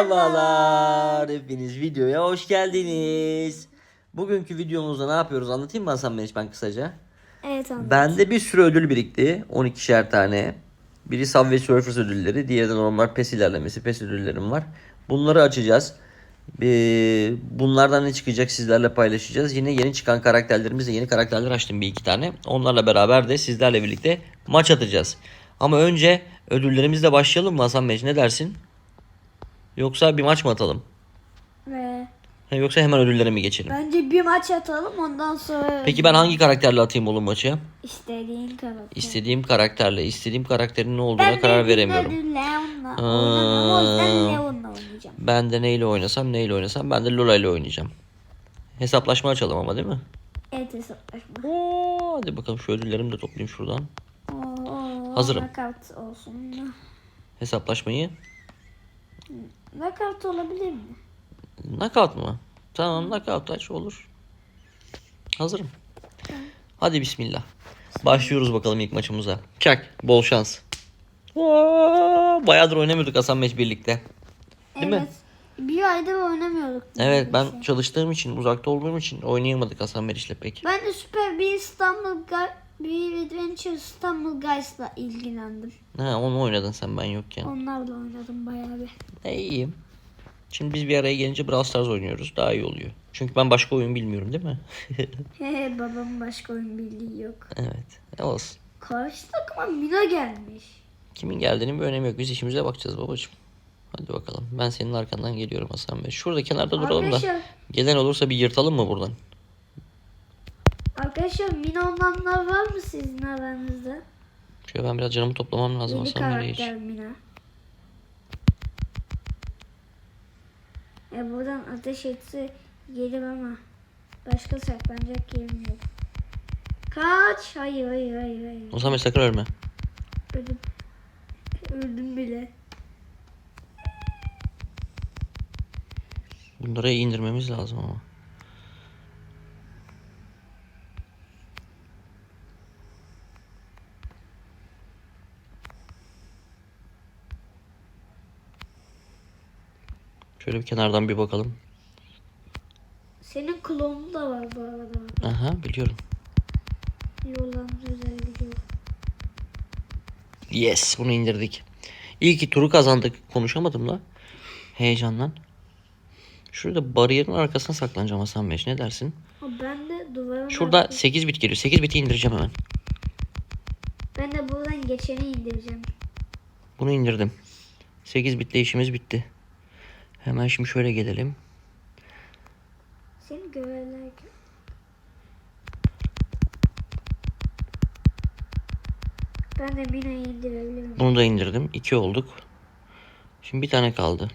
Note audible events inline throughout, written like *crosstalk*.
Merhabalar. Hepiniz videoya hoş geldiniz. Bugünkü videomuzda ne yapıyoruz anlatayım mı Hasan Bey ben kısaca? Evet anladım. Bende bir sürü ödül birikti. 12'şer tane. Biri Subway Surfers ödülleri. Diğeri de normal PES ilerlemesi. PES ödüllerim var. Bunları açacağız. Ee, bunlardan ne çıkacak sizlerle paylaşacağız. Yine yeni çıkan karakterlerimizle yeni karakterler açtım bir iki tane. Onlarla beraber de sizlerle birlikte maç atacağız. Ama önce ödüllerimizle başlayalım mı Hasan Bey? Ne dersin? Yoksa bir maç mı atalım? Ha, Yoksa hemen ödüllere mi geçelim? bence bir maç atalım ondan sonra Peki ben hangi karakterle atayım oğlum maçı? istediğin karakter. İstediğim karakterle, istediğim karakterin ne olduğuna karar veremiyorum. Ben Leon'la oynamam o yüzden Leon'la oynayacağım. Ben de neyle oynasam, neyle oynasam ben de Lola ile oynayacağım. Hesaplaşma açalım ama değil mi? Evet hesaplaşma. Oo, hadi bakalım şu ödüllerimi de toplayayım şuradan. Oo, Hazırım. Knockout olsun. Hesaplaşmayı. Knockout olabilir mi? Knockout mu? Tamam knockout aç olur. Hazırım. Hadi bismillah. Başlıyoruz bakalım ilk maçımıza. Çak. Bol şans. Oo, Bayağıdır oynamıyorduk Hasan Meç birlikte. Değil mi? evet. Bir aydır oynamıyorduk. Evet ben neredeyse. çalıştığım için, uzakta olduğum için oynayamadık Hasan Meriç'le pek. Ben de süper bir İstanbul Bir Adventure İstanbul Guys'la ilgilendim. Ha onu oynadın sen ben yokken. Onlarla oynadım bayağı bir. E, iyiyim. Şimdi biz bir araya gelince Brawl Stars oynuyoruz. Daha iyi oluyor. Çünkü ben başka oyun bilmiyorum değil mi? *laughs* He babamın başka oyun bildiği yok. evet. E, olsun. Karşı takıma Mina gelmiş. Kimin geldiğinin bir önemi yok. Biz işimize bakacağız babacığım. Hadi bakalım. Ben senin arkandan geliyorum Hasan Bey. Şurada kenarda duralım da. Arkadaşlar, Gelen olursa bir yırtalım mı buradan? Arkadaşlar Mina olanlar var mı sizin aranızda? Şöyle ben biraz canımı toplamam lazım Yeni karakter Mina. E buradan ateş etse gelir ama başka saklanacak yerim yok. Kaç. Hayır hayır hayır hayır. Hasan Bey sakın ölme. Öldüm. Öldüm bile. Bunları indirmemiz lazım ama. Şöyle bir kenardan bir bakalım. Senin klonu da var bu arada. Aha biliyorum. Yolan özelliği yok. Yes bunu indirdik. İyi ki turu kazandık. Konuşamadım da. Heyecandan. Şurada bariyerin arkasına saklanacağım Hasan Bey. Ne dersin? Ben de duvarın Şurada arkası- 8 bit geliyor. 8 biti indireceğim hemen. Ben de buradan geçeni indireceğim. Bunu indirdim. 8 bitle işimiz bitti. Hemen şimdi şöyle gelelim. Seni görevler... Ben de Mina'yı indirebilirim. Bunu da indirdim. 2 olduk. Şimdi bir tane kaldı.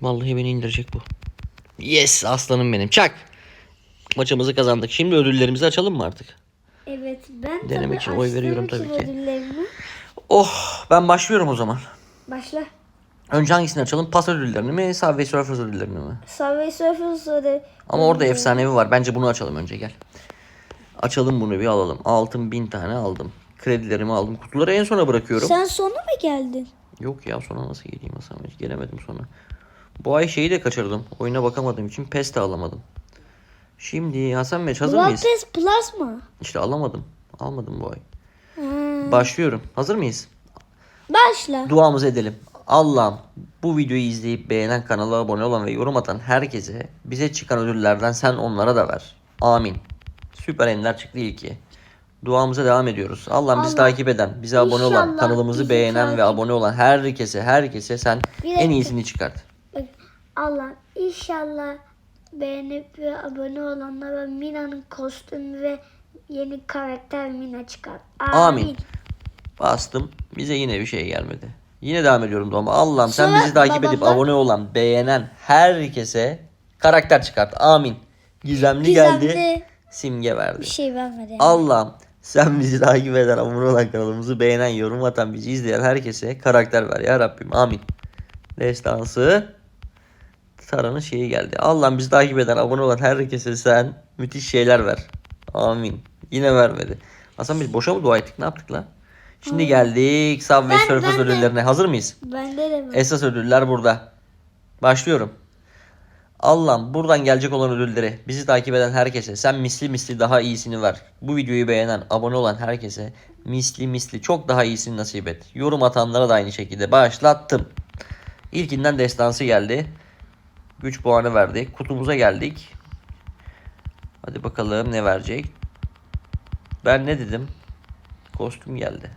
Vallahi beni indirecek bu. Yes aslanım benim. Çak. Maçımızı kazandık. Şimdi ödüllerimizi açalım mı artık? Evet ben Denemek tabii için oy veriyorum tabii ki. ödüllerimi. Oh ben başlıyorum o zaman. Başla. Önce hangisini açalım? Pas ödüllerini mi? Subway Surfers ödüllerini mi? Subway Surfers ödül. Ama orada efsanevi var. Bence bunu açalım önce gel. Açalım bunu bir alalım. Altın bin tane aldım. Kredilerimi aldım. Kutuları en sona bırakıyorum. Sen sona mı geldin? Yok ya sona nasıl geleyim Hasan Bey? Gelemedim sona. Bu ay şeyi de kaçırdım. Oyuna bakamadığım için PES de alamadım. Şimdi Hasan Bey hazır mıyız? Blood Plus mı? İşte alamadım. Almadım bu ay. Ha. Başlıyorum. Hazır mıyız? Başla. Duamızı edelim. Allah'ım bu videoyu izleyip beğenen kanala abone olan ve yorum atan herkese bize çıkan ödüllerden sen onlara da ver. Amin. Süper ender çıktı iyi ki. Duamıza devam ediyoruz. Allah'ım bizi Allah. takip eden, bize abone olan, İnşallah kanalımızı bizi beğenen ve takip- abone olan herkese, herkese sen Bir en dakika. iyisini çıkart. Allah inşallah beğenip ve abone olanlara Mina'nın kostümü ve yeni karakter Mina çıkar. Amin. Bastım. Bize yine bir şey gelmedi. Yine devam ediyorum duama. Allah'ım sen Sonra bizi takip edip abone olan, beğenen herkese karakter çıkart. Amin. Gizemli, geldi. Gizemli Simge verdi. bir şey vermedi. Allah'ım sen bizi takip eden, abone olan kanalımızı beğenen, yorum atan, bizi izleyen herkese karakter ver ya Rabbim. Amin. Destansı Tara'nın şeyi geldi. Allah'ım bizi takip eden, abone olan herkese sen müthiş şeyler ver. Amin. Yine vermedi. Hasan biz boşa mı dua ettik? Ne yaptık lan? Şimdi geldik Subway Ben- Surfers ben de- ödüllerine. Hazır mıyız? Bende de var. Esas ödüller burada. Başlıyorum. Allah'ım buradan gelecek olan ödülleri bizi takip eden herkese sen misli misli daha iyisini ver. Bu videoyu beğenen, abone olan herkese misli misli çok daha iyisini nasip et. Yorum atanlara da aynı şekilde başlattım. İlkinden destansı geldi. Güç puanı verdi. Kutumuza geldik. Hadi bakalım ne verecek. Ben ne dedim? Kostüm geldi.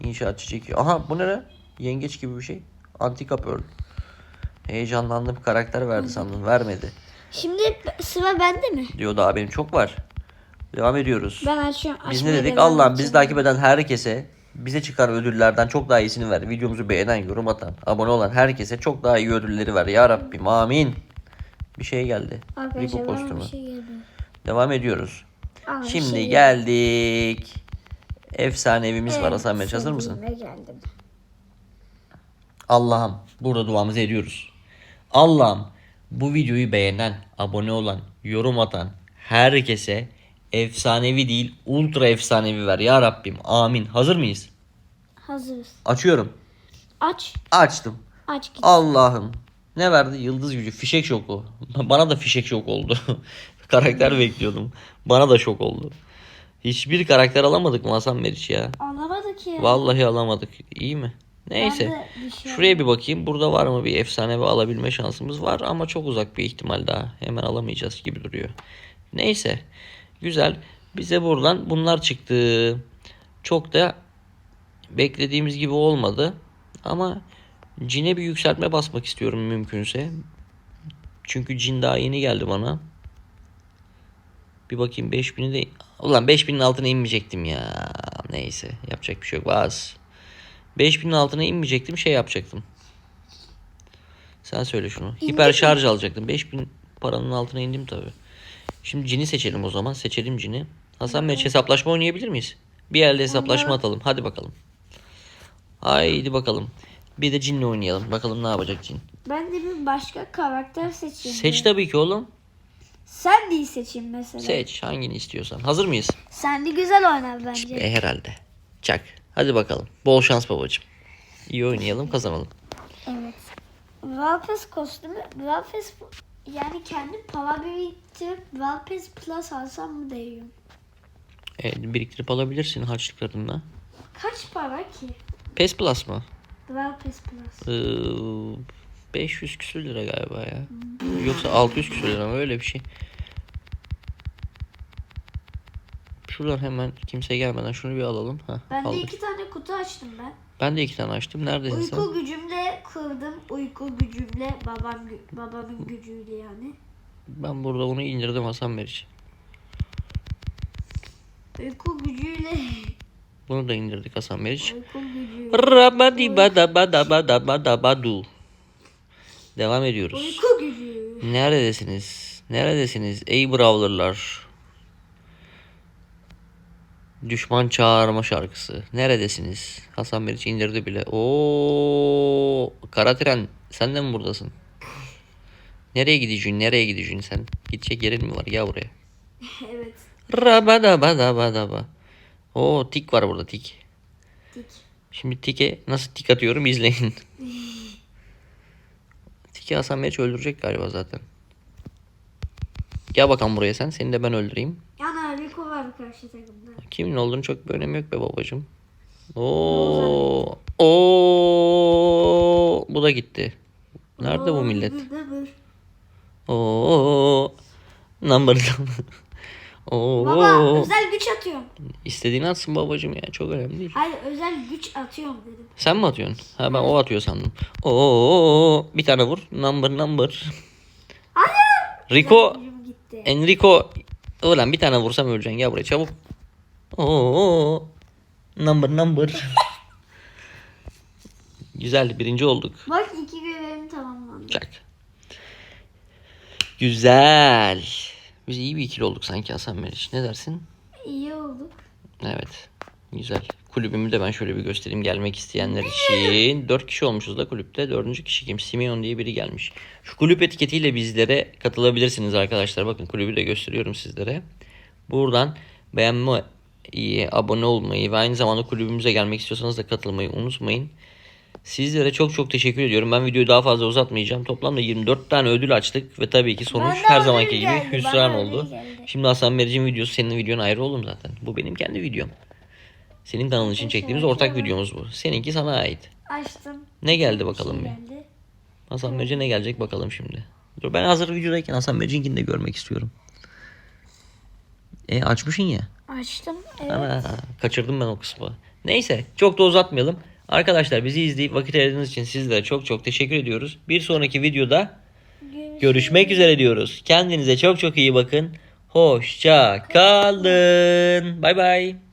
İnşaatçı çekiyor. Aha bu ne lan? Yengeç gibi bir şey. Antika Pearl. Heyecanlandım karakter verdi sandım. Vermedi. Şimdi sıra bende mi? Diyor daha benim çok var. Devam ediyoruz. Ben açıyorum. Biz ne dedik? Allah'ım bizi takip eden herkese bize çıkan ödüllerden çok daha iyisini ver. Videomuzu beğenen, yorum atan, abone olan herkese çok daha iyi ödülleri ver. Ya Rabbim amin. Bir şey geldi. Rico Arkadaşlar bana kostümü. şey geldi. Devam ediyoruz. Aa, Şimdi şey geldik. Efsane evimiz var Evet, Hasan Bey. Hazır mısın? geldim. Allah'ım burada duamızı ediyoruz. Allah'ım bu videoyu beğenen, abone olan, yorum atan herkese efsanevi değil ultra efsanevi ver ya Rabbim. Amin. Hazır mıyız? Hazırız. Açıyorum. Aç. Açtım. Aç git. Allah'ım. Ne verdi? Yıldız gücü. Fişek şoku. *laughs* Bana da fişek şok oldu. *laughs* karakter bekliyordum. Bana da şok oldu. Hiçbir karakter alamadık mı Hasan Meriç ya? Anlamadık ya. Vallahi alamadık. İyi mi? Neyse. Bir şey Şuraya bir bakayım. Burada var mı bir efsane ve alabilme şansımız var ama çok uzak bir ihtimal daha. Hemen alamayacağız gibi duruyor. Neyse. Güzel. Bize buradan bunlar çıktı. Çok da beklediğimiz gibi olmadı. Ama cine bir yükseltme basmak istiyorum mümkünse. Çünkü cin daha yeni geldi bana. Bir bakayım 5000'i de... Ulan 5000'in altına inmeyecektim ya. Neyse yapacak bir şey yok. Vaz. 5000'in altına inmeyecektim şey yapacaktım. Sen söyle şunu. Hiper şarj alacaktım. 5000 paranın altına indim tabi. Şimdi cini seçelim o zaman. Seçelim cini. Hasan Bey hesaplaşma oynayabilir miyiz? Bir elde hesaplaşma atalım. Hadi bakalım. Haydi bakalım. Bir de cinle oynayalım. Bakalım ne yapacak cin. Ben de bir başka karakter seçeyim. Seç tabii ki oğlum. Sen de seçeyim mesela. Seç hangini istiyorsan. Hazır mıyız? Sen de güzel oynar bence. E, herhalde. Çak. Hadi bakalım. Bol şans babacığım. İyi oynayalım kazanalım. Evet. Valpes kostümü, Valpes yani kendi para biriktirip Valpes Plus alsam mı değiyorum? E, biriktirip alabilirsin harçlıklarınla. Kaç para ki? PES Plus mı? Valpes Plus. Ee, 500 küsür lira galiba ya. Yoksa 600 küsür lira mı öyle bir şey. Şuradan hemen kimse gelmeden şunu bir alalım. Heh, Ben de aldık. iki tane kutu açtım ben. Ben de iki tane açtım. Neredesin sen? Uyku gücümle kırdım. Uyku gücümle babam gü- babamın gücüyle yani. Ben burada bunu indirdim Hasan Meriç. Uyku gücüyle Bunu da indirdik Hasan Meriç. uyku gücü. Rabadibadabadabadabadu. Devam ediyoruz. Uyku gücü. Neredesiniz? Neredesiniz ey brawlerlar? Düşman çağırma şarkısı. Neredesiniz? Hasan Meriç indirdi bile. Oo, kara tren sen de mi buradasın? Nereye gideceksin? Nereye gideceksin sen? Gidecek yerin mi var? Gel buraya. *laughs* evet. Rabadabadabadaba. Oo tik var burada tik. Dik. Şimdi tike nasıl tik atıyorum izleyin. *laughs* Tiki Hasan Meriç öldürecek galiba zaten. Gel bakalım buraya sen. Seni de ben öldüreyim. Yani Rico var karşı takımda. Kimin olduğunu çok bir önemi yok be babacım. Oo, oo, bu da gitti. Nerede bu millet? Oo, number. *laughs* Oo, Baba özel güç atıyorum. istediğini atsın babacım ya çok önemli değil. Hayır özel güç atıyorum dedim. Sen mi atıyorsun? Ha ben o atıyor sandım. Oo, bir tane vur. Number number. Hayır. Rico. Enrico. Ulan bir tane vursam öleceksin. Gel buraya çabuk. Oo, number number. *laughs* Güzel birinci olduk. Bak iki görevim tamamlandı. Çak. Güzel. Biz iyi bir ikili olduk sanki Hasan Meriç. Ne dersin? İyi olduk. Evet. Güzel. Kulübümü de ben şöyle bir göstereyim gelmek isteyenler için. 4 kişi olmuşuz da kulüpte. Dördüncü kişi kim? Simeon diye biri gelmiş. Şu kulüp etiketiyle bizlere katılabilirsiniz arkadaşlar. Bakın kulübü de gösteriyorum sizlere. Buradan beğenme abone olmayı ve aynı zamanda kulübümüze gelmek istiyorsanız da katılmayı unutmayın. Sizlere çok çok teşekkür ediyorum. Ben videoyu daha fazla uzatmayacağım. Toplamda 24 tane ödül açtık ve tabii ki sonuç her zamanki gibi geldi, hüsran oldu. geldi. Şimdi Hasan Meric'in videosu senin videon ayrı oğlum zaten. Bu benim kendi videom. Senin kanalın için çektiğimiz ortak videomuz bu. Seninki sana ait. Açtım. Ne geldi bakalım bir. Geldi. Hasan Meric'e ne gelecek bakalım şimdi. Dur ben hazır videodayken Hasan Meric'inkini de görmek istiyorum. E açmışsın ya. Açtım. Evet. Ana, kaçırdım ben o kısmı. Neyse çok da uzatmayalım. Arkadaşlar bizi izleyip vakit ayırdığınız için sizlere çok çok teşekkür ediyoruz. Bir sonraki videoda görüşmek üzere diyoruz. Kendinize çok çok iyi bakın. Hoşça kalın. Bay bay.